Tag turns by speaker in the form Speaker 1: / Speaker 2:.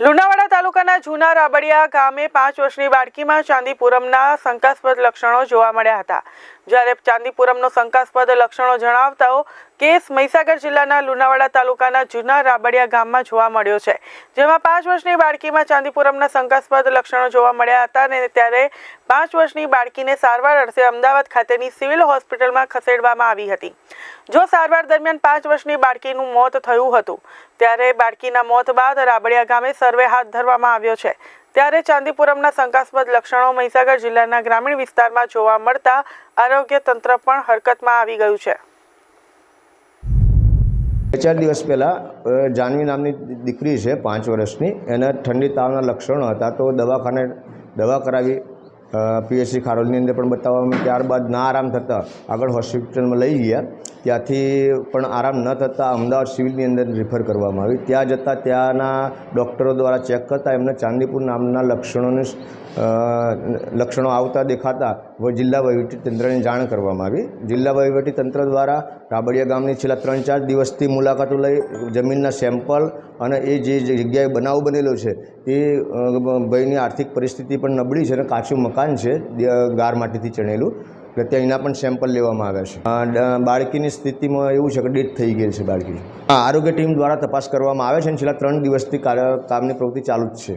Speaker 1: લુણાવાડા તાલુકાના જૂના રાબડિયા ગામે પાંચ વર્ષની બાળકીમાં ચાંદીપુરમના શંકાસ્પદ લક્ષણો જોવા મળ્યા હતા. જ્યારે ચાંદીપુરમનો શંકાસ્પદ લક્ષણો જણાવતા કેસ મહીસાગર જિલ્લાના લુણાવાડા તાલુકાના જૂના રાબડિયા ગામમાં જોવા મળ્યો છે. જેમાં પાંચ વર્ષની બાળકીમાં ચાંદીપુરમના શંકાસ્પદ લક્ષણો જોવા મળ્યા હતા અને ત્યારે પાંચ વર્ષની બાળકીને સારવાર અર્થે અમદાવાદ ખાતેની સિવિલ હોસ્પિટલમાં ખસેડવામાં આવી હતી. જો સારવાર દરમિયાન પાંચ વર્ષની બાળકીનું મોત થયું હતું, ત્યારે બાળકીના મોત બાદ રાબડિયા ગામે સર્વે હાથ ધરવામાં આવ્યો છે. ત્યારે ચાંદીપુરમના શંકાસ્પદ લક્ષણો મહીસાગર જિલ્લાના ગ્રામીણ વિસ્તારમાં જોવા મળતા આરોગ્ય તંત્ર પણ હરકતમાં આવી ગયું છે.
Speaker 2: બે ચાર દિવસ પહેલાં જાનવી નામની દીકરી છે, પાંચ વર્ષની, એને ઠંડી તાવના લક્ષણો હતા તો દવાખાને, દવા કરાવી પીએચસી ખારોલની અંદર પણ બતાવવામાં ત્યારબાદ ના આરામ થતાં આગળ હોસ્પિટલમાં લઈ ગયા. ત્યાંથી પણ આરામ ન થતાં અમદાવાદ સિવિલની અંદર રિફર કરવામાં આવી. ત્યાં જતાં ત્યાંના ડૉક્ટરો દ્વારા ચેક કરતાં એમને ચાંદીપુર નામના લક્ષણોને લક્ષણો આવતા દેખાતા વ જિલ્લા વહીવટી તંત્રને જાણ કરવામાં આવી. જિલ્લા વહીવટી તંત્ર દ્વારા રાબડિયા ગામની છેલ્લા ત્રણ ચાર દિવસથી મુલાકાતો લઈ જમીનના સેમ્પલ અને એ જે જગ્યાએ બનાવ બનેલો છે અ, ભાઈની આર્થિક પરિસ્થિતિ પણ નબળી છે અને કાચું મકાન છે ગાર માટીથી ચણેલું. એટલે ત્યાં એના પણ સેમ્પલ લેવામાં આવ્યા છે. બાળકીની સ્થિતિમાં એવું છે કે ડેથ થઈ ગઈ છે બાળકી આરોગ્ય ટીમ દ્વારા તપાસ કરવામાં આવે છે અને છેલ્લા ત્રણ દિવસથી કાર્ય કામની પ્રવૃત્તિ ચાલુ જ છે.